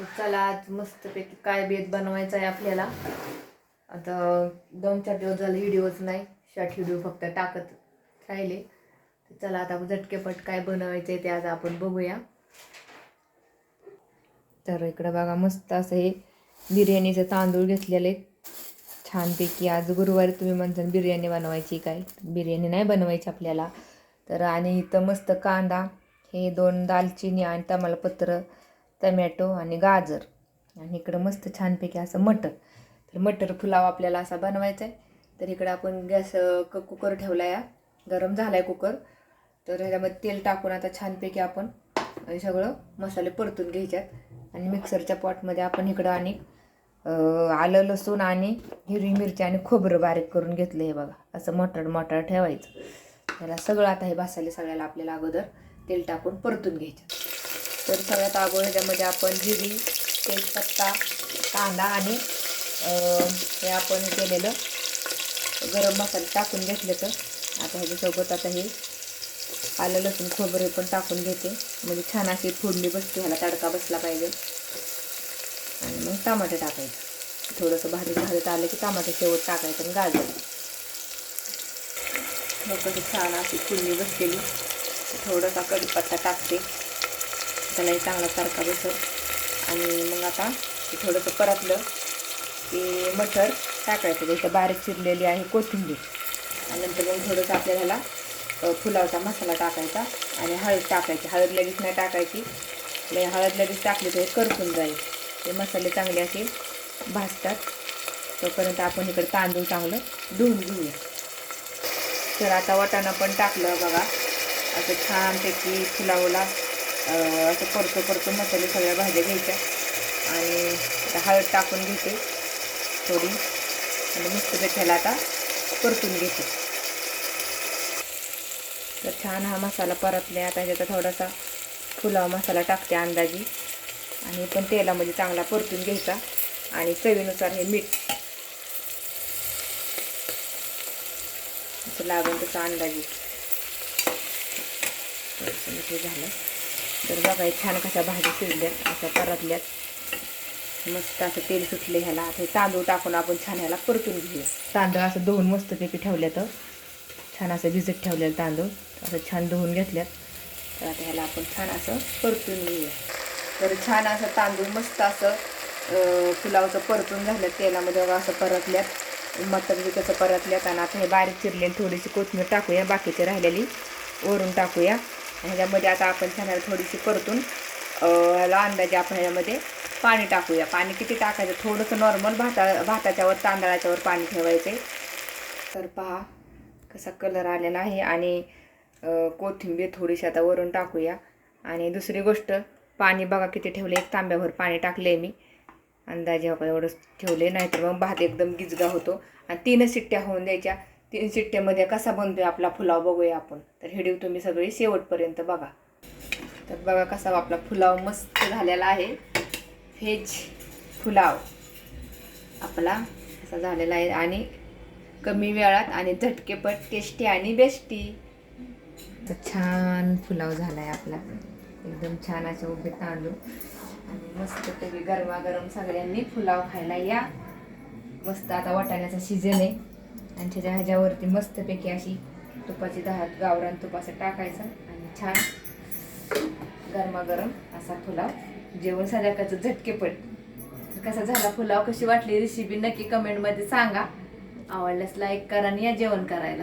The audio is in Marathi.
चला आज मस्तपैकी काय बेत बनवायचा आहे आपल्याला. आता दोन चार दिवस झाले व्हिडिओच नाही शॉर्ट व्हिडिओ फक्त टाकत राहिले. तर चला आता झटकेपट काय बनवायचं आहे ते आज आपण बघूया. तर इकडं बघा मस्त असं हे बिर्याणीचे तांदूळ घेतलेले. छानपैकी आज गुरुवारी तुम्ही म्हणता बिर्याणी बनवायची काय? बिर्याणी नाही बनवायची आपल्याला. तर आणि इथं मस्त कांदा हे दोन दालचिनी आणि तमालपत्र टमॅटो आणि गाजर. आणि इकडं मस्त छानपैकी असं मटर. तर मटर पुलाव आपल्याला असा बनवायचा आहे. तर इकडं आपण गॅस क कुकर ठेवला या. गरम झाला आहे कुकर. तर ह्याच्यामध्ये तेल टाकून आता छानपैकी आपण सगळं मसाले परतून घ्यायच्यात. आणि मिक्सरच्या पॉटमध्ये आपण इकडं आणि आलं लसूण आणि हिरवी मिरची आणि खोबरं बारीक करून घेतलं हे बघा. असं मटर मटर ठेवायचं. त्याला सगळं आता हे मसाले सगळ्याला आपल्याला अगोदर तेल टाकून परतून घ्यायचं. तर सगळ्यात अगोदर ह्याच्यामध्ये आपण जिरी तेजपत्ता कांदा आणि हे आपण केलेलं गरम मसाले टाकून घेतलं तर. आता ह्याच्यासोबत आता हे आलं लसूण खोबरे पण टाकून घेते. म्हणजे छान अशी फोडणी बसते ह्याला तडका बसला पाहिजे. आणि मग टमाटे टाकायचं. थोडंसं भाजी भाजत आलं की टमाटे शेवट टाकायचं आणि गाजर मग कसं छान अशी फोडणी बसलेली. थोडासा कढीपत्ता टाकते. त्यालाही चांगला सारखा बसर. आणि मग आता ते थोडंसं परतलं की मटर टाकायचं. जसं बारीक चिरलेली आहे कोथिंबीर. आणि नंतर मग थोडंसं आपल्याला फुलावचा मसाला टाकायचा आणि हळद टाकायची. हळद लगेच नाही टाकायची. हळद लगेच टाकली तर हे करपून जाईल. ते मसाले चांगले असे भाजतात. तोपर्यंत आपण इकडे तांदूळ चांगलं धुवून घेऊया. तर आता वाटाणा पण टाकलं बघा. असं छानपैकी फुलावला. असं परतो परतो मसाले सगळ्या भाज्या घ्यायच्या. आणि आता हळद टाकून घेते थोडी. आणि मस्त त्याला आता परतून घेते. तर छान हा मसाला परतले आता ह्याच्यात थोडासा पुलाव मसाला टाकते अंदाजी. आणि पण तेलामध्ये चांगला परतून घ्यायचा. आणि चवीनुसार हे मीठ. असं लागेल तसं अंदाजी. हे झालं. तर बघा हे छान कशा भाज्या शिजल्यात अशा परतल्यात. मस्त असं तेल सुटले ह्याला. आता हे तांदूळ टाकून आपण छान ह्याला परतून घेऊया. तांदूळ असं धुवून मस्तपैकी ठेवल्या छान असं भिजत ठेवलेलं तांदूळ. असं छान धुवून घेतल्यात. तर आता ह्याला आपण छान असं परतून घेऊया. तर छान असं तांदूळ मस्त असं पुलावचं परतून झालं. तेलामध्ये बघा असं परतल्यात. मटर कसं परतल्यात. आणि आता हे बारीक चिरलेली थोडीशी कोथिंबीर टाकूया. बाकीची राहिलेली वरून टाकूया. ह्याच्यामध्ये आता आपण छान थोडीशी परतून याला अंदाजे आपण ह्याच्यामध्ये पाणी टाकूया. पाणी किती टाकायचं? थोडंसं नॉर्मल भाता भाताच्यावर तांदळाच्यावर पाणी ठेवायचं. तर पहा कसा कलर आलेला आहे आणि कोथिंबीर थोडीशी आता वरून टाकूया. आणि दुसरी गोष्ट पाणी बघा किती ठेवले. एक तांब्याभर पाणी टाकले मी. अंदाजे एवढंच ठेवले. नाहीतर मग भात एकदम गिजगा होतो. आणि तीनच शिट्ट्या होऊन द्यायच्या. तीन शिट्ट्यामध्ये कसा बनतोय आपला पुलाव बघूया आपण. तर हिडीव तुम्ही सगळी शेवटपर्यंत बघा. तर बघा कसा आपला पुलाव मस्त झालेला आहे. व्हेज पुलाव आपला असा झालेला आहे आणि कमी वेळात आणि झटकेपट टेस्टी आणि बेस्टी तर छान पुलाव झाला आहे आपला. एकदम छान असे उभे तांदूळ. आणि मस्त तुम्ही गरमागरम सगळ्यांनी पुलाव खायला या. मस्त आता वाटाण्याचा सीझन आहे. आणि त्याच्या ह्याच्यावरती मस्तपैकी अशी तुपाची दहा गावरान तुप असं टाकायचं आणि छान गरमागरम असा पुलाव. जेवण संध्याकाळचं झटकेपट. पड कसा झाला पुलाव? कशी वाटली रेसिपी नक्की कमेंटमध्ये सांगा. आवडल्यास लाईक करा आणि या जेवण करायला.